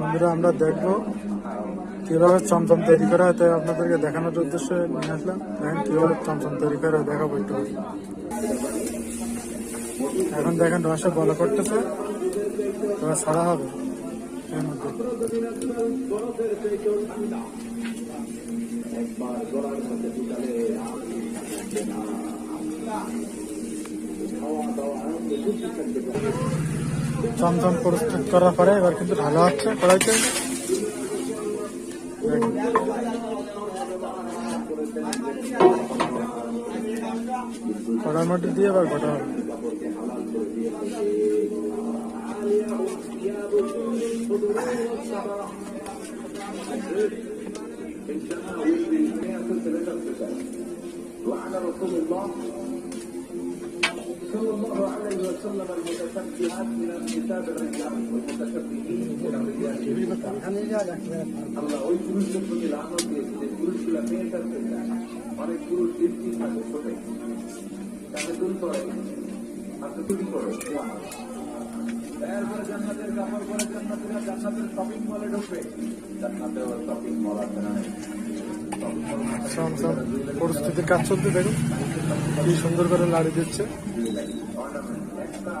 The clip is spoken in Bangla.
বন্ধুরা, আমরা দেখব কীভাবে চমচম তৈরি করা হয়। তাই আপনাদেরকে দেখানোর উদ্দেশ্যে নিয়ে আসলাম। দেখেন কীভাবে চমচম তৈরি করা দেখাবো একটু। এখন দেখেন রসে বলা করতেছে। ছাড়া হবে। চমচম প্রস্তুত করার পরে এবার কিন্তু ঢালা হচ্ছে কড়াইতে দেখেন। কড়ার মধ্যে দিয়ে এবার ঘটা হবে وعلى رسول الله صلى الله عليه وسلم المتشبهات من الكتاب الرجال والمتشبهين من الرجال আল্লাহ ওই পুরুষদের প্রতি লানত দিয়েছিলেন পুরুষগুলা মেয়েটার থেকে অনেক পুরুষ দৃষ্টি থাকে ছোটে তাকে দূর করে আপনি চুরি করে এরপরে জান্নাতের কাপড় পরে জান্নাতের জান্নাতের শপিং মলে ঢুকবে জান্নাতের শপিং মল আছে না শপিং মল কাজ চলতে দেখুন। কি সুন্দর করে লাড়ি দিচ্ছে। অর্নামেন্ট একটা